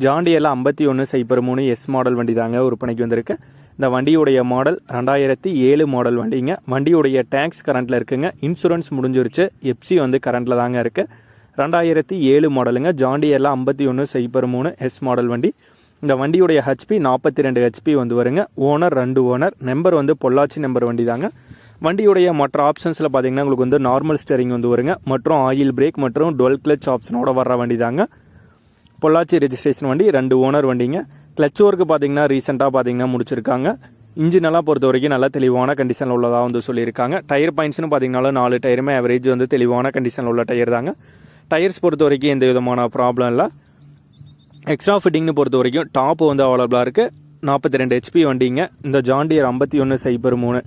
ஜாண்டியில் ஐம்பத்தி ஒன்று சைப்பர் மூணு எஸ் மாடல் வண்டி தாங்க விற்பனைக்கு வந்திருக்கு. இந்த வண்டியுடைய மாடல் ரெண்டாயிரத்தி ஏழு மாடல் வண்டிங்க. வண்டியுடைய டேக்ஸ் கரண்ட்டில் இருக்குங்க. இன்சூரன்ஸ் முடிஞ்சிருச்சு. எப்சி வந்து கரண்ட்டில் தாங்க இருக்குது ரெண்டாயிரத்தி ஏழு மாடலுங்க ஜாண்டியரில் ஐம்பத்தி ஒன்று சைபர் மூணு எஸ் மாடல் வண்டி. இந்த வண்டியுடைய ஹெச்பி நாற்பத்தி ரெண்டு ஹெச்பி வந்து வருங்க. ஓனர் ரெண்டு ஓனர் நம்பர் வந்து பொள்ளாச்சி நம்பர் வண்டி தாங்க. வண்டியுடைய மற்ற ஆப்ஷன்ஸில் பார்த்தீங்கன்னா உங்களுக்கு வந்து நார்மல் ஸ்டேரிங் வந்து வருங்க. மற்றும் ஆயில் பிரேக் மற்றும் டுவெல் கிளச் ஆப்ஷனோட வர்ற வண்டி தாங்க. பொள்ளாச்சி ரெஜிஸ்ட்ரேஷன் வண்டி ரெண்டு ஓனர் வண்டிங்க. கிளச் ஒர்க்கு பார்த்தீங்கன்னா ரீசெண்டாக பார்த்தீங்கன்னா முடிச்சிருக்காங்க. இன்ஜின் எல்லாம் பொறுத்த வரைக்கும் நல்ல தெளிவான கண்டிஷனில் உள்ளதாக வந்து சொல்லியிருக்காங்க. டயர் பாயிண்ட்ஸ்னு பார்த்தீங்கன்னா நாலு டயருமே ஆவரேஜ் வந்து தெளிவான கண்டிஷனில் உள்ள டயர் தாங்க. டயர்ஸ் பொறுத்த வரைக்கும் எந்த விதமான ப்ராப்ளம் இல்லை. எக்ஸ்ட்ரா ஃபிட்டிங்னு பொறுத்த வரைக்கும் டாப் வந்து அவைலபிளாக இருக்குது நாற்பத்தி ரெண்டு ஹெச்பி வண்டிங்க. இந்த ஜாண்டியர் ஐம்பத்தி ஒன்று சைபர் மூணு.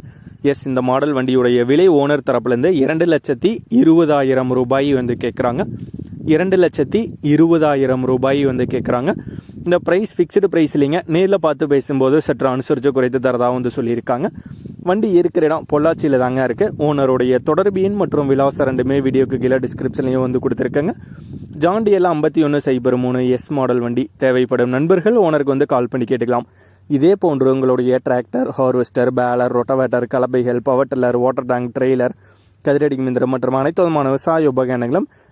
எஸ் இந்த மாடல் வண்டியுடைய விலை ஓனர் தரப்புலேருந்து இரண்டு லட்சத்தி இருபதாயிரம் ரூபாய் வந்து கேட்குறாங்க இரண்டு லட்சத்தி இருபதாயிரம் ரூபாய் வந்து கேட்குறாங்க இந்த ப்ரைஸ் ஃபிக்ஸ்டு ப்ரைஸ் இல்லைங்க. நேரில் பார்த்து பேசும்போது சற்று அனுசரித்து குறைத்து தரதாக வந்து சொல்லியிருக்காங்க. வண்டி இருக்கிற இடம் பொள்ளாச்சியில் தாங்க இருக்குது ஓனருடைய தொடர்பு எண் மற்றும் விலாசம் ரெண்டுமே வீடியோக்கு கீழே டிஸ்கிரிப்ஷன்லையும் வந்து கொடுத்துருக்கேங்க. ஜாண்டியெல்லாம் ஐம்பத்தி ஒன்று சைபர் மூணு எஸ் மாடல் வண்டி. தேவைப்படும் நண்பர்கள் ஓனருக்கு வந்து கால் பண்ணி கேட்டுக்கலாம். இதே போன்று உங்களுடைய tractor harvester baler rotavator கலப்பைகள் power tiller water tank trailer கதிரடி மிந்திரம் மற்றும் அனைத்து விதமான விவசாய உபகரணங்களும்